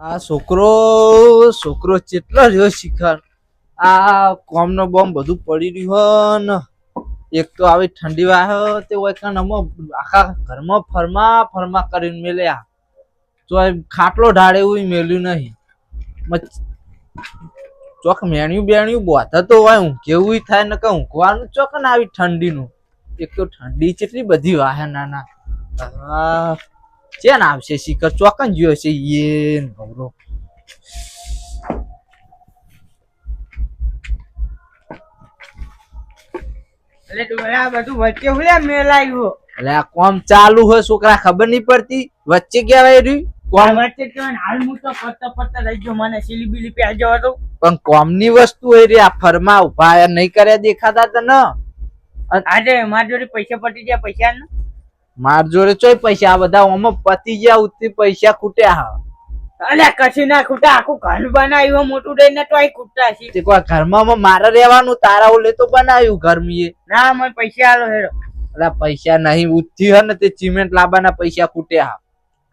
આ છોકરો છોકરો જેટલો રહ્યો શિખર? આ કોમનો બોમ્બ બધું પડી રહ્યું ને એક તો આવી ઠંડી વાહ તે હોય કાન આખા ઘરમાં ફરમા ફરમા કરીને મેલ્યા. તો ખાટલો ઢાળે એવું મેલ્યું નહીં. ચોક મેણ્યું બેણ્યું બોધા તો હોય, હું થાય ને કે ઊંઘવાનું ચોક ને આવી ઠંડીનું. એક તો ઠંડી કેટલી બધી વાહે નાના. ચેન આવશે શિખર ચોકન જ્યો છે યે ગૌરો એટલે બધું વચ્ચે હુલ્યા મેલાયું એટલે આ કોમ ચાલુ હોય છોકરા ખબર નહીં પડતી? વચ્ચે કહેવાય રહ્યું? કોમ? વચ્ચે હાલ હું તો પડતા ફરતા રહી ગયો મને સીલી બીલી પ્યાજો હતો. પણ કોમની વસ્તુ હોય રે આ ફરમા ઊભા નહીં કર્યા દેખાતા તો ન. આજે મારી જોડે પૈસા પટી ગયા પૈસા ને. માર જોડે ચોય પૈસા આ બધા ઓમાં પતી ગયા ઉતી પૈસા ખૂટ્યા હા. અલે કશું ના ખૂટા આખું ઘર બનાવ્યું મોટું દઈને તો આય ખૂટતા છે તે કોઈ ઘરમાં માં મારે રહેવાનું તારા ઓલે તો બનાવ્યું ઘર મીએ ના મને પૈસા આલો હેડો. એટલે પૈસા નહીં ઉઠી હે ને તે સિમેન્ટ લાવવાના પૈસા ખૂટ્યા હા.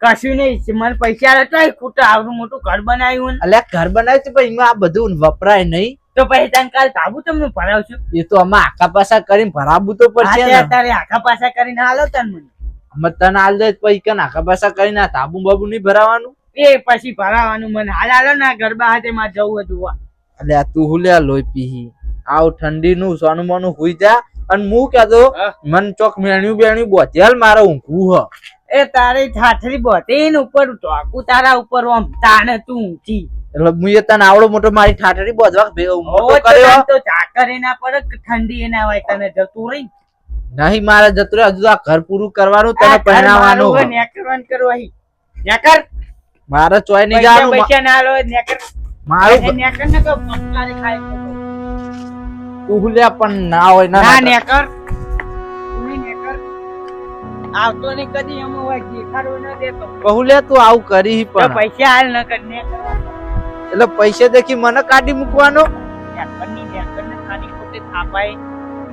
કશું નહીં મને પૈસા આલે તો ખૂટા આવડું મોટું ઘર બનાવ્યું એટલે ઘર બનાવ્યું છે પણ એમાં આ બધું વપરાય નહીં. તો પછી તને કાલ તાબુ તમને ભરાવશું? એ તો અમે આખા પાસા કરીને ભરાવું તો પડશે તારે આખા પાછા કરીને હાલો તને મને. અમે તને હાલ દે પછી કે આખા પાસા કરીને આ તાબુ બાબુ નહીં ભરાવાનું? એ પછી ભરાવાનું મને. હાલ હાલો ના ગરબા હાથે માં જવું હતું આ. એટલે તું હુલ્યા લોહી પીહી? આવ ઠંડી નું સોનું મોનું હુઈ જા. અને હું. કહેતો. મન ચોક મેણ્યું બેણ્યું બોધેલ મારે ઊંઘવું હ. એ તારી થાથરી બોતી ને ઉપર ચોકું તારા ઉપર ઓમ તાણે તું ઊંચી એટલે હું એ તને આવડો મોટો મારી ઠાઠડી બોધવા ભેગો મોટો કર્યો. તો ચાકર એના પર ઠંડી એના હોય તને જતું રહી નહીં મારે જતો હજુ આ ઘર પૂરું કરવાનું તને પહેરાવાનું નેકરવાનું કરવાહી નેકર મારે ચોય નહીં પૈસા પૈસા ના લો નેકર મારું નેકર ને તો પંકારે ખાય તું હુલ્યા પણ ના હોય ના ના ના. નેકર આવતો ને કદી અમે હોય દેખાડો ન દેતો. કહુલ્યા તું આવું કરી પણ. પૈસા હાલ ન કર નેકર એટલે પૈસા દેખી મને કાઢી મૂકવાનો? નેકરની નેકર ને ખાલી ખોટે થાપાય.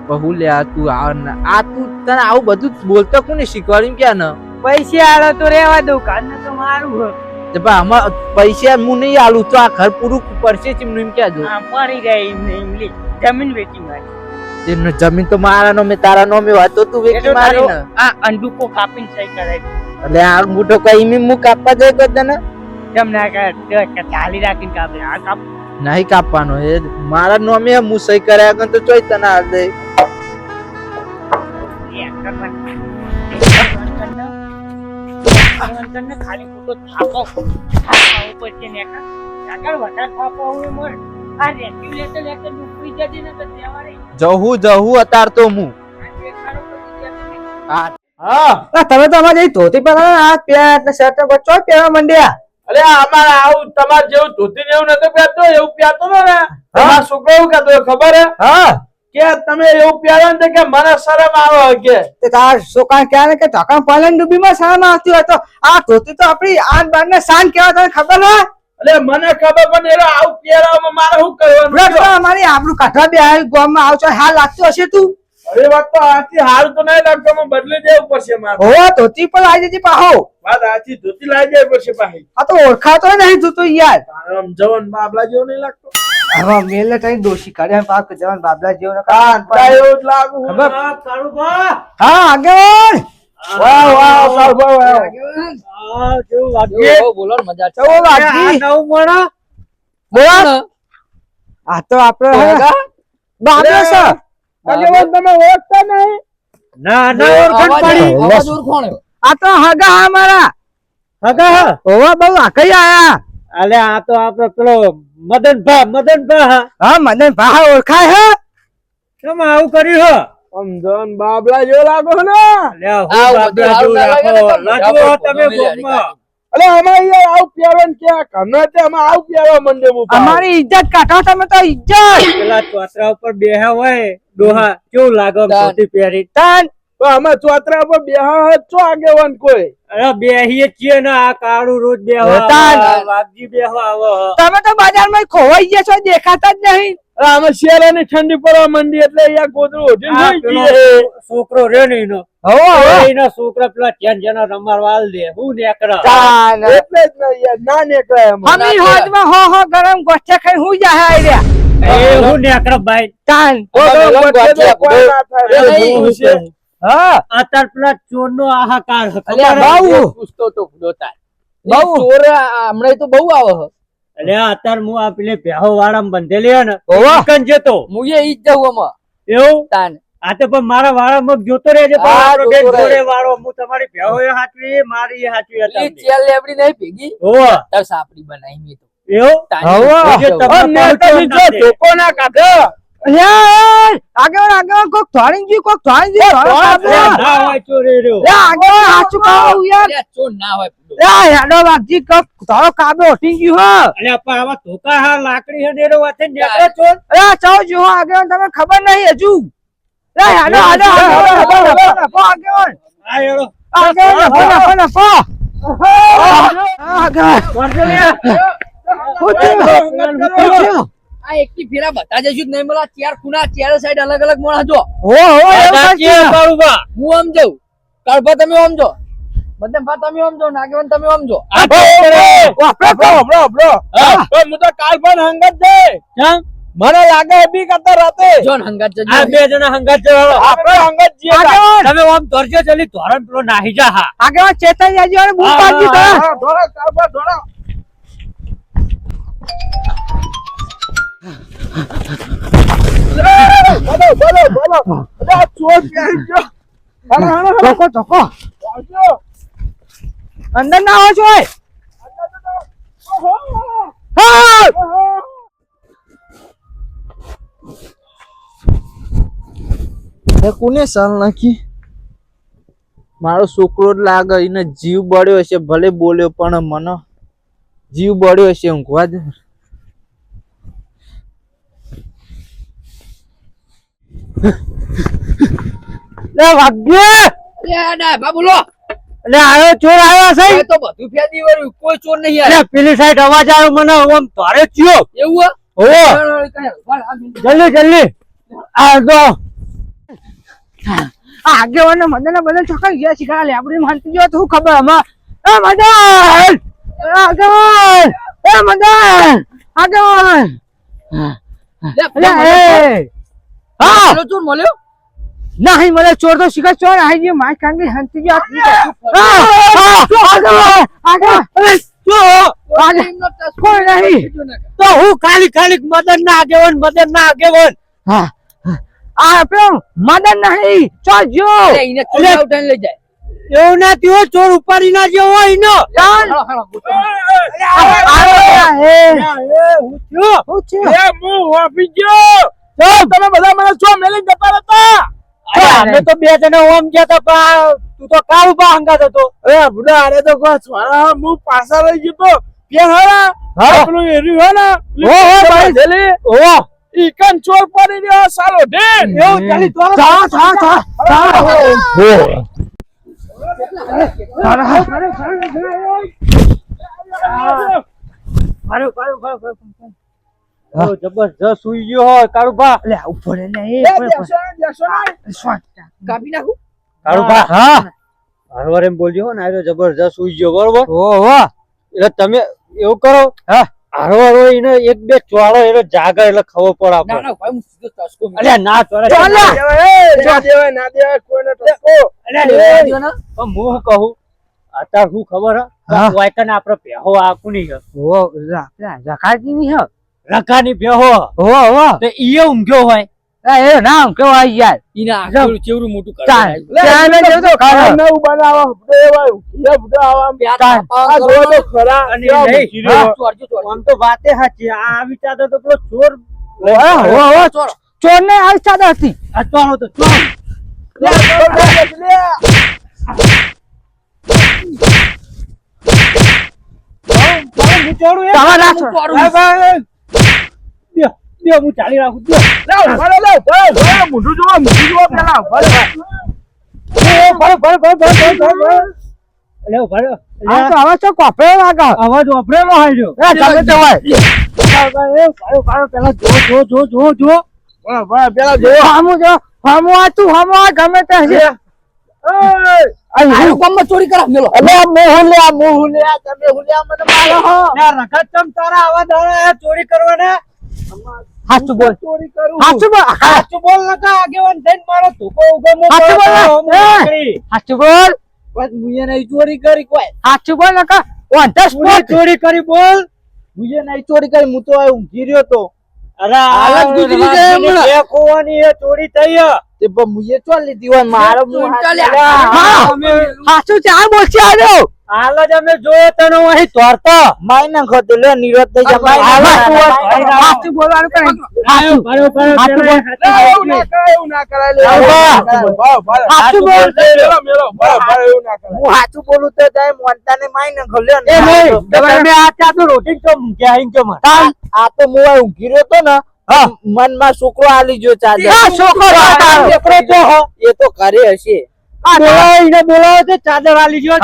તું આ ન- આ તું તને આવું બધું બોલતો કોને શીખવાડ્યું ક્યાં ન? પૈસે આલો તો રેવા દઉં કાન તો મારું તો તે પણ આમાં પૈસા હું નહીં આલું તો આ ઘર પૂરું પડશે એમનું એમ ક્યાં જો મરી જાય એમ ને જમીન વેચી મારી. તેમને જમીન તો મારા નો તારા નો મેં તો તું વેચી મારી ને. આ અંડુકો કાપીને સહી કરાય એટલે આ અંગૂઠો કઈ મે હું કાપવા જાય તો તને? કેમ ના કર ચાલી રાખીને કાપે. આ કાપ નહીં કાપવાનો એ મારા નોમે હું સહી કર્યા વગર તો ચોય તને હાલ દે એ કરવાનું. કરવાનું ખાલી ખોટો થાપો ઉપર છે ને આગળ વધારે થાપો હોય મોર આ રેગ્યુલેટર લેટર ડૂબી જતી ને તો તહેવારે જહું જહું અતાર તો હું. હા હા તમે તો અમારે ધોતી પહેરવા આ પેન્ટ ને શર્ટ ને બચ્ચો પહેરવા માંડ્યા અરે અમારે આવું તમારે જેવું ધોતી જેવું નતો પહેરતો એવું પહેરતો ને. તમારો છોકરો એવું કહેતો હતો, ખબર હે? હા. કે તમે એવું પહેરો ને કે મને શરમ આવે કે તે તાર છોકરા ક્યાં ને કે ઢાકા પાલન ડૂબીમાં શરમ આવતી હોય તો આ ધોતી તો આપણી આન બાર ને શાન કેવા તને ખબર હે? અરે મને ખબર પણ એરો આવું પહેરવામાં મારે શું કરવાનું? અમારી આબરૂ કાઢવા બે હાલ ગામમાં આવશો હાલ લાગતો હશે તું. હવે વાત તો આથી હાલ તો નહીં લાગતો મને બદલી દેવું પડશે મારે. હોવા ધોતી પર આવી જતી પાહો. વાત આથી ધોતી લાવી જાય પડશે પાછી આ તો ઓળખાતો નહીં તું તો યાર. આમ જવાન બાબલા જેવો નહીં લાગતો? હવે મેલે કઈ દોષી કાઢ્યા પાક જવાન બાબલા જેવો હા કાન એવું જ લાગુ ખબર? કાળુભા. હા આગળ વાહ વાહ કાળુભા, વાહ. આગળ. કેવું લાગ્યું? બોલો મજા ચલો લાગી. આ મોણા? બોલ. આ તો આપડે બાબલા છે આગેવાન તમે ઓળખતા નહીં. ના ના ઓળખણ પડી. આ તો હગા હા મારા. હગા હા. હોવા બહુ આકઈ આયા? અલે આ તો આપણો પેલો મદન ભા મદન ભા હા. ભાહ ઓળખાય હે? કેમ આવું કર્યું હો? સમજણ બાબલા જેવો લાગો ને. આ બાબલા જો લાગો લાગો તમે બોમ્બમાં અલે અમારે યાર આવું પહેરવાનું ક્યાં? કમે તે અમે આવું પહેરવા મંડે હું અમારી ઇજ્જત કાઢો તમે તો ઇજ્જત. પેલા ચોતરા ઉપર બેહા હોય ડોહા કેવું લાગે ધોતી પહેરી? તાન. તો અમે ચોતરા ઉપર બેહા છો આગેવાન કોઈ? અરે બેહીએ છીએ ને આ કાળું રોજ બેહવા તાન. વાગજી બેહવા આવો. તમે તો બજારમાં ખોવાઈ ગયા છો દેખાતા જ નહીં. આમાં શિયાળાની ઠંડી પડવા માંડી એટલે અહીંયા ગોદડું. છોકરો રહ્યો ને એનો છોકરા પેલા ચેન જેના રમવા વાલ દે. હું નેકરા એટલે જ ને યાર, ના નીકળાય એમાં. હમી હો હો ગરમ ગોઠે ખાઈ હું જાય આયરા એ હું નેકરા ભાઈ. તાન. ના? હા. અત્યારે પેલા ચોર નો બાઉ. પૂછતો તો. ચોર હમણાં તો બહુ આવે. એટલે અત્યારે હું આ પેલી ભેહો વાળામાં બંધેલી હે ને ઓવા. જતો. હું એ ઈ જ જાઉં આમાં. એવું? તાન. આ તો પણ મારા વાળામાં જોતો રહેજે હા. જોડે વાળો હું તમારી ભેહો એ હાચવી મારી એ હાચવી હતી ચેલ લેબડી નહીં ભેગી? ઓવા. તર સાપડી બનાવી મેં તો. એવું? તાન હવે. જો ધોકો ના કાઢે. અલ્યા આગળ આગળ કોક થોડી ગયું કોક થોડી ગયું. ના હોય ચોરી રહ્યો લે આગળ હાચું કહું યાર? ચોર ના હોય ફૂલો. હેડો વાગજી કોક થોડો કાબો ઉઠી ગયું હો. પણ આમાં ધોકા હા લાકડી હે ડેરો વાતે નેકળો ચોર અરે ચાલો જો આગળ તમે ખબર નહીં હજુ. લે હેડો હેડો આગળ આગળ આગળ પૂછ્યું આ એકથી ફેરા બધા જશું નહીં મળે. ચાર ખૂણા ચાર સાઈડ અલગ અલગ મોણા જો. હો આમ જઉં. કાળભા તમે આમ જો. મધ્યમ ભા તમે આમ જો. નાગેવન તમે આમ જો. હું તો હંગાત મને લાગે બી કરતા રાતે. હંગાત આ બે જણા હંગત છે. આપણે હંગાત જઈએ તમે આમ ધરજો ચલી ધોરણ પેલો નાહી જા હા. આગળ ચેતન જાજી અને બૂમ પાડજી તો કાળભા, દોડો. અંદર ના આવો છો કોને સાલ નાખી? મારો છોકરો જ લાગે, એને જીવ બળ્યો હશે, ભલે બોલ્યો પણ મને. જીવ બળ્યો હશે, ઊંઘવા દે. લે વાગ્યે! લે ડાબા બોલો. લે આયો ચોર આયો છે એ તો બધું ફેદી વાળું કોઈ ચોર નહીં આયો અરે પેલી સાઈડ અવાજ આવ્યો મને આમ ભારે થયો. એવું હો? જલ્દી જલ્દી. આ જો. આ આગેવાન ને મદન બધા ચોકા ગયા શીખા લે આપણે માનતી જો તું ખબર અમા એ મદન એ આગેવાન! એ મદન આગેવાન! લે, એ હા પેલો ચોર મળ્યો નહીં મને ચોર તો શીખા ચોર આવી ગયો માય કાંગી હંતી ગયો કોઈ નહીં ના. તો હું ખાલી ખાલી મદન ના આગેવન મદન ના આગેવન હા આ પેલો મદન નહીં ચોર જો એને ચોરી ઉઠાઈને લઈ જાય એવું ના થયું ચોર ઉપાડી ના જેવો હોય. આ હે એ હું થયો હું છે એ હું વાપી ગયો. તમે બધા મને છો મેલી જતા? અરે અમે તો બે જણા ઓમ ગયા તા પણ તું તો કાળ ઊભા હંગાત હતો. અરે બુડા અરે તો કો છોરા હું પાછા રહી ગયો તો કે હા હા. પેલું એર્યું હે ને ઓ, હો ભાઈ. ધેલી. ઓ ઈ કન ચોર પડી રહ્યો સાલો ઢેર એવું ચાલી તો ચા ચા ચા ચા મારું કાળું કાળું કાળું જબરજસ્ત સુઈ ગયો હોય કાળુભા. લે ઉપર ને એ દેશો ને, દેશો ને. કાપી નાખું? કાળુભા. હા હરવાર એમ બોલજો ને જબરજસ્ત સુઈ ગયો બરોબર? ઓ એટલે તમે એવું કરો હા. હરવાર હોય એને એક બે ચોળો એટલે જાગે એટલે ખબર પડે ના આપણે ના ભાઈ હું સીધો ટસકો અલ્યા ના ચોળે. ના દેવાય, ના દેવાય, કોઈને ટકો. અલ્યા એ એ, જો ને, પણ હું કહું? અત્યારે શું ખબર હા. વાયકન આપણે ભેહો આ કોની છે ઓ લા ની હો? રકાની ભેહો. હો હો. તો ઈએ ઊંઘ્યો હોય. એ યાર. ઈને મોટું કરે ને જેવું તો ખાવા. નવું બનાવો, એ આવા, આ તો ખરા, અને નહીં. આમ તો વાતે સાચી આ વિચારતો તો પેલો ચોર હો હો ચોર. ચોર. ને આ ચાદર હતી. આ ચોરો તો ચોર. લે, લે? તમારા હું ચાલી રાખું. મોઢું મોઢું પેલા, આ તો હવે તો કોપરે અવાજ એ તમે પેલા જો જો જો જો જો બરાબર, બરાબર, પેલા જો હામું જો હામું આ તું હામું આ ગમે તે છે. ચોરી કરા મેલો અલે આ મોહન લે લે તમે હુલ્યા મને મારો હો. રખત તમ તારા આવા ચોરી કરવાના. હાચું બોલ. ચોરી હાચું બોલ. હાચું બોલ નકા આગેવાન થઈને મારો ધોકો ઉગો મો હાચું બોલ. હાચું બોલ. બસ મુયે નહીં ચોરી કરી કોઈ. હાચું બોલ નકા ઓન ધ સ્પોટ ચોરી કરી બોલ. મુયે નહીં ચોરી કરી હું તો આ ઊંઘી રહ્યો તો. અરે હાલત ગુજરી જાય હમણાં. બે ખોવાની એ ચોરી થઈ તે પણ મુયે ચોલી લીધી મારો મું હા. હાચું ચા બોલ છે આવ્યો. હાલ જ અમે જોયો તને અહીં તોરતો માય ના લે નિરત થઈ જા તું ખોતે. બોલવાનું કરે હાચું બોલ. હાચું એવું ના કરે એવું ના કરાય. લે. હાચું બોલ મેરો મેલો બરાબર એવું ના કરે હું હાચું બોલું તો જાય મોનતા ને માય ના ખોલ્યો ને એ નહીં, તમે આ ચા તો રોટી ચો મૂક્યા, આઈ ચો માં. આ તો હું આ ઊંઘી રહ્યો તો ને મનમાં છોકરો આલી જો ચાલે છોકરો એ તો ઘરે હશે. બોલાવો, બોલાવો તો ચાદર આલી ગયો,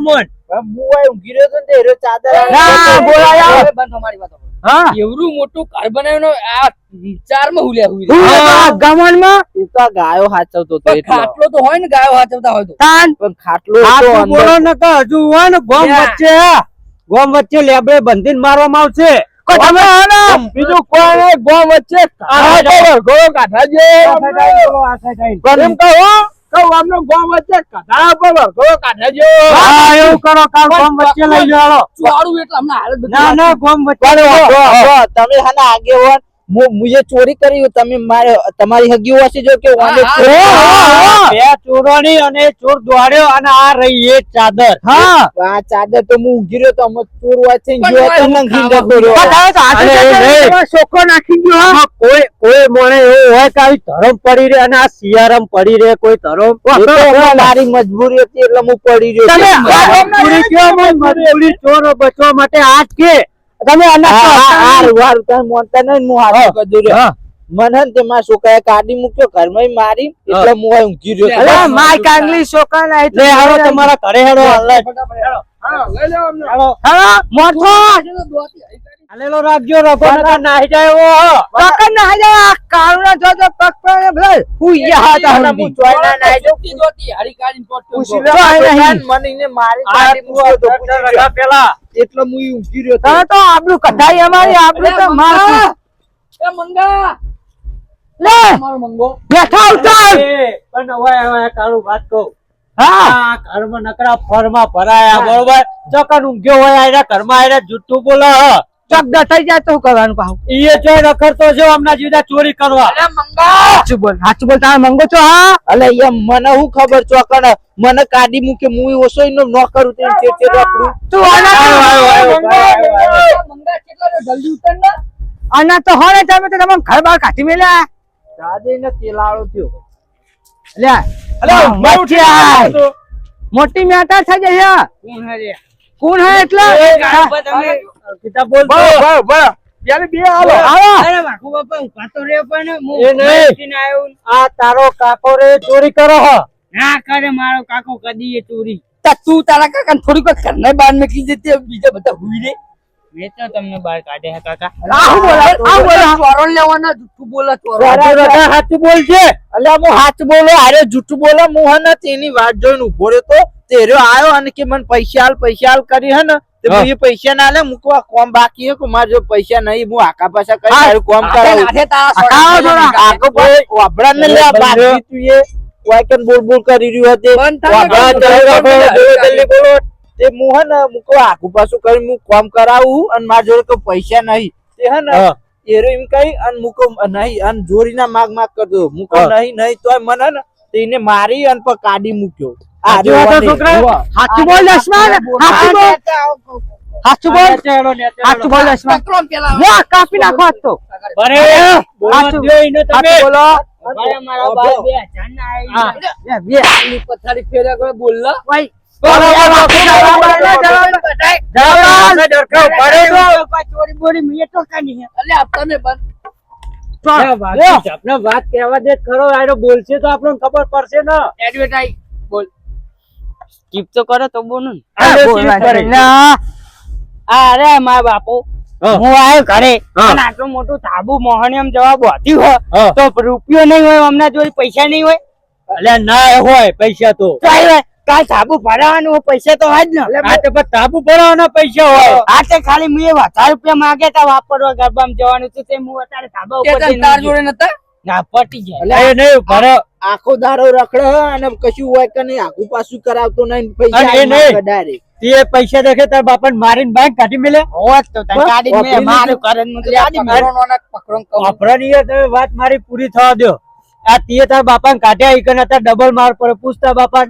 મોન. પણ ઊંઘી રહ્યો તો ને તે એરો ચાદર આલી ના, ગયો. હા. એવડું મોટું ઘર બનાવ્યું આ ચારમાં હુલ્યા હુઈ હું આ ગમનમાં એ તો આ ગાયો હાચવતો હતો ખાટલો તો હોય ને ગાયો હાચવતા હોય તો. તાન પણ ખાટલો આ હતો તું અંદર. બોલો ને કે હજુ હોય ને ગોમ વચ્ચે ગોમ વચ્ચે લેબડે બંધીને મારવામાં આવશે. તમે? બીજું કોઈ ગોમ વચ્ચે ગોળો, ગોળો કાઢા જે. એમ કહો, આમનો ગોમ વચ્ચે કાઢા ગોળો, ગોળો કાઢા હા એવું કરો કાલ ગોમ વચ્ચે લઈ જાઓ. ચોરું એટલે હમણાં હાલત ના ના ગોમ વચ્ચે તમે હાના મુ- મુએ ચોરી કરી તમે મારે તમારી હગી હોવાથી જો કે હા, બે ચોરોની અને ચોર દોડ્યો અને આ રહી એ ચાદર. હા. આ ચાદર તો હું ઊંઘી રહ્યો તો અમે ચોર વાંચે ગયો તો નંગી જતો રહ્યો. બતાવો તો હાચું અરે, છે નહીં. તમારો છોકરો નાખી ગયો કોઈ કોઈ મોણે એવું હોય કે આવી ધરમ પડી રહે અને આ સિયારમ પડી રહે કોઈ ધરમ. મારી મજબૂરી હતી એટલે હું પડી રહ્યો ચોર બચવા માટે આજ કે. તમે મોનતા નહીં, હું હારું કદું હા. મને ને તે મારા છોકરાએ કાઢી મૂક્યો ઘરમાં મારી એટલે હું આ ઊંઘી રહ્યો અરે માર કાંગલી છોકરા ના એટલે હાલો તમારા ઘરે હેડો હાલે. હા, લઈ લો અમને. હા મોટો હાલેલો રાખજો રઘો નકર નાહી જાય એવો પકડ ના જાય કાળુના જો જો પગ પર ભલે હુઈ ગયા હતા હું ચોય ના નાહી જાઉં. જોતી જોતી હારી કાઢીને પોટ ઉસી નહીં. મને ને મારી કાઢી તું મૂક્યો તો પૂછી. પેલા. એટલે હું ઊંઘી રહ્યો. તો આબરૂ કઢાઈ અમારી આબરૂ તો માર એ મંગા! લે! મારો મંગો. બેઠા ઉતાર! પણ હવે હવે કાળું વાત કહું. હા! કર્મ નકરા ફરમાં ભરાયા બરોબર? ચકન ઊંઘ્યો હોય આયરા ઘરમાં આયરા જુઠ્ઠું બોલે ચક દટાઈ જાય તો કરવાનું પાહુ ઈએ જો રખડતો છે હમણાં જીદા ચોરી કરવા. અરે મંગા! સાચું બોલ સાચું બોલ તમે મંગો છો હા? અલે એમ મને હું ખબર ચોકણ મને કાઢી મૂકે હું ઓછો નો ન કરું તે જે તે રખડું. તું આના મંગો, કેટલા જલ્દી ઉતર ના આના તો હોને તમે તો તમે ઘર બહાર કાઢી મેલ્યા. તેલાળો થયો. મોટી મેટર થઈ જશે કોણ કોણ હે એટલે? કિતાબ બોલ બોલ. બોલ બે. આવો અરે વાકુ બાપા ઊભા તો રે પણ હું એ નહીં. આવ્યો આ તારો કાકો રે ચોરી કરો હ. ના કરે મારો કાકો કદી એ ચોરી. તા તું તારા કાકા થોડીક વાર ને બહાર નીકળી જતી બીજા બધા હુઈ રે. મેં તો તમને બહાર કાઢે કાકા. આવું બોલો આવું બોલો ચોરો લેવાના જુઠ્ઠું બોલે ચોરો સાચું બોલજે અલ્યા હું હાથ બોલો? હારે જૂઠું બોલો હું હે ને તેની વાત જોઈને ઊભો રહ્યો તો તેરો આવ્યો અને કે મને પૈસા હાલ પૈસા હાલ કરી હે ને તે હા. પૈસા ના લે મૂકવા કોમ બાકી હે કે મારે જો પૈસા નહીં હું આકા પાછા કરી તારું કોમ કરાવું. ને લે બાકી તું એ વાયકન બોલ બોલ કરી રહ્યો હતું કામ જલ્દી બોલો. તે હું હે ને મૂકો આખું પાછું કરી હું કોમ કરાવું અને મારા જોડે કોઈ પૈસા નહીં. તે હે ને એરો એમ કહી અને મૂકો નહીં અને જોરીના માગ માગ કરતો મૂકો નહીં નહીં તોય મને ને તેને મારી અને પર કાઢી મૂક્યો. હે, છોકરા? બોલ કાપી નાખો આજ તો. બરે બોલવા સાચું. તમે. બોલો. મારા બાર બે હજાર ના આવી બે. પથારી ફેર્યા કરે બોલ ભાઈ વાત કહેવા દે ખરો બોલશે તો આપણને ખબર પડશે ને એડવર્ટાઈઝ બોલ સ્કીપ તો કરો તો બોલ અરે મા બાપુ હું આવ્યો ઘરે અને આટલું મોટું તાબુ મોહનિયમ જવાબ હતી હોય તો રૂપિયો નહીં હોય હમણાં જોઈ પૈસા નહીં હોય એટલે ના હોય પૈસા તો તો કાલ તાબુ ભરાવાનું પૈસા તો હોય જ ને. આ તો પણ સાબુ ભરાવાના પૈસા હોય. આ તે ખાલી મુએ હજાર રૂપિયા માંગે તા વાપરવા ગરબામાં જવાનું છે તે હું અત્યારે સાબા ઉપર જઈને તાર જોડે નતા? ના પટી જાય એ નહીં ભરો. આખો દારો રખડે અને કશું હોય કે નહીં આખું પાછું કરાવતો નહીં પૈસા એ નહીં. માંગે તે પૈસા દેખે તાર બાપા મારીને બાઈક કાઢી મેલે. હોત તો તાર કાઢી મે મારું કરન ને મને ગાડી મેં. પકડો ના પકડો વાપરાની વાત મારી પૂરી થવા દો આ તીએ તાર બાપાને કાઢ્યા ઈ કને તાર ડબલ માર પડે. પૂછતા બાપા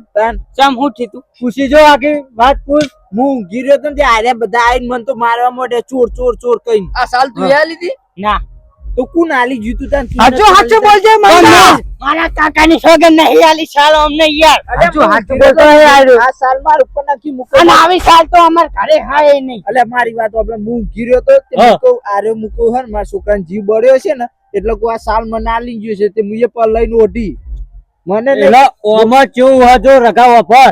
ચમ હું થયું પૂછી જો આખી વાત પૂછ. હું ઊંઘી રહ્યો તો ને આર્યા બધા આવીને મને તો મારવા માટે ચોર ચોર ચોર કઈ આ સાલ તું યા લીધી? ના. તો કોણ આલી જીતું તાન? હાચું હાચું બોલજે ના, મારા. નહીં આલી સાલો અમને યાર. હાચું હાચું બોલતો હે આ સાલ માર ઉપર નાખી મૂકો. અને આવી સાલ તો અમાર ઘરે હાય નહીં. અલે મારી વાત આપણે હું ઊંઘી રહ્યો તો હા. મૂકો હે ને મારા છોકરાને જીવ બળ્યો છે ને એટલે કોઈ આ સાલ મને આલી ગયો છે તે મુએ પર લઈને ઓઢી. મને એટલે ઓમાં કેવું હોય જો રખાવો પર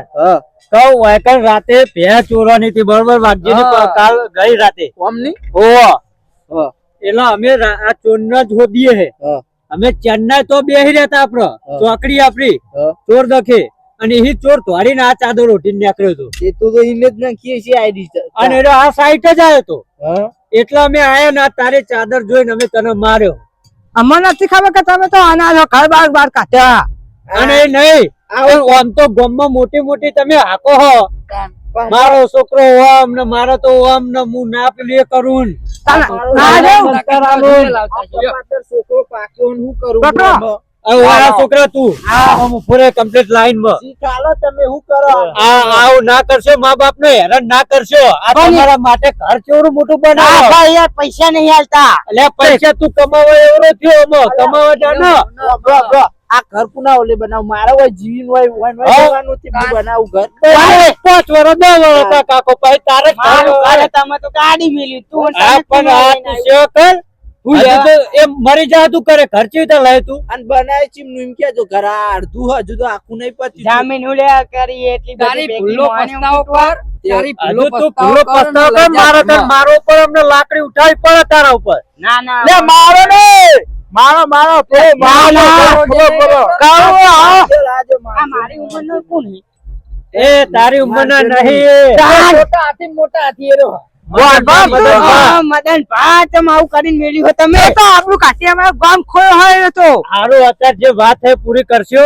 તો વાયકણ રાતે ભેંસ ચોરવાની હતી બરોબર? વાગજી કાલ ગઈ રાતે. ઓમની? ઓ એટલે અમે આ ચોર હોદીએ હે. અમે ચેન્નાઈ તો બેહી રહેતા આપડે. ચોકડી આપડી. ચોર દખે. અને એ ચોર ધોરીને આ ચાદર ઉઠીને નીકળ્યો હતો. એ તો તો ઇને જ નાખીએ છીએ આઈડી અને આ સાઈટ જ આવ્યો હતો એટલે અમે આયા ના તારે ચાદર જોઈને અમે તને માર્યો. અમને નથી ખબર કે તમે તો અનાજ ઘર બાર બાર કાઢ્યા. અને નહીં આમ તો ગામમાં મોટી મોટી તમે હાકો હો. મારો છોકરો ઓમ ને મારો તો ઓમ ને હું ના લે કરું છોકરો પાક્યો હું કરું છોકરા તું. કમ્પ્લીટ લાઈનમાં. ચાલો તમે હું કરો? આ આવ ના કરશો મા બાપ ને હેરાન ના કરશો. આ તમારા માટે ઘર ચોરું મોટું બનાવો. ભાઈ યાર પૈસા નહીં આલતા એટલે પૈસા તું કમાવો એવડો થયો એમાં કમાવા જાનો. આ ઘર પુના ઓલે બનાવ? મારા હોય જીવીન હોય વન હોય તે બનાવું ઘર? પાંચ વર્ષ દસ વર્ષ કાકો ભાઈ તારે ઘરે તમે તો ગાડી મેલી. તું પણ આ તું. સેવા કર. એ મરી જા તું કરે ઘર ચેવી રીતે તું. અને બનાય ચીમનું એમ કેજો ઘર અડધું હજુ તો આખું નહીં પત્યું જામીન ઉલ્યા કરી એટલી તારી ભૂલો પસ્તાવો કર તારી ભૂલો ભૂલો પસ્તાવો પસ્તાવ મારો તને મારો ઉપર અમને લાકડી ઉઠાવી પડે તારા ઉપર. ના ના લે મારો ને મારો મારો તો ના, ના. બોલો બોલો કાળો, આ. રાજો આ મારી ઉંમરનો કોણ એ તારી ઉંમરના નહીં મોટા હાથી મોટા હાથી એરો મદન ભા. તમે આવું કરીને મેળ્યું તમે. તો આપણું કાઠિયામાં ગામ ખોયો હોય તો. હારું અત્યારે જે વાત છે પૂરી કરશો.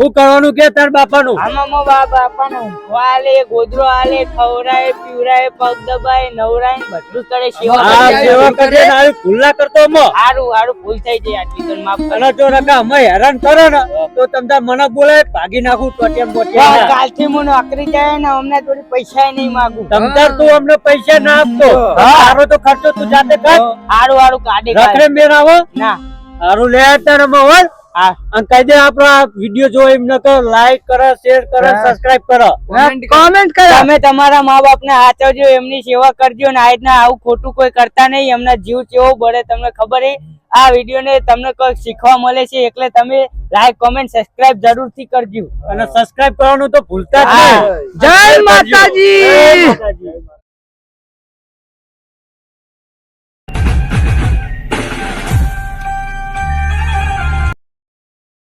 શું કરવાનું કે તાર બાપાનું? આમાં મો બાપાને. ઊંઘવા ગોદરો આલે ખવરાય પીવરાય પગ દબાય નવરાય બધું કરે સેવા આ સેવા કરે ને આવી ભૂલ કરતો મો. હારું હારું ભૂલ થઈ જાય આટલી તો માફ. અને જો રકા અમે હેરાન કરો ને તો તમને મને બોલાય ભાગી નાખું ટોટિયમ બસ બોટિયમ કાલથી મુ નોકરી જાય ને અમને થોડી પૈસા નહીં માંગુ. તમતાર તું અમને પૈસા ના આપતો. તારો તો ખર્ચો તું જાતે કર. હારું હારું કાઢી. રખડે મેર આવો. ના. હારું લે તાર અમે હોય હા અને કહી દે આપણો વીડિયો જો એમ ન કરો લાઈક કરો શેર કરો. સબસ્ક્રાઇબ કરો. કોમેન્ટ કરો. તમે તમારા મા બાપ ને હાચવજો એમની સેવા કરજો ને આ રીતના આવું ખોટું કોઈ કરતા નહીં એમના જીવ કેવો બળે તમને ખબર હે? આ વીડિયો ને તમને કોઈ શીખવા મળે છે એટલે તમે લાઈક કોમેન્ટ સબસ્ક્રાઇબ જરૂરથી કરજો. અને સબસ્ક્રાઇબ કરવાનું તો ભૂલતા જ નહીં. જય માતાજી. જય માતાજી.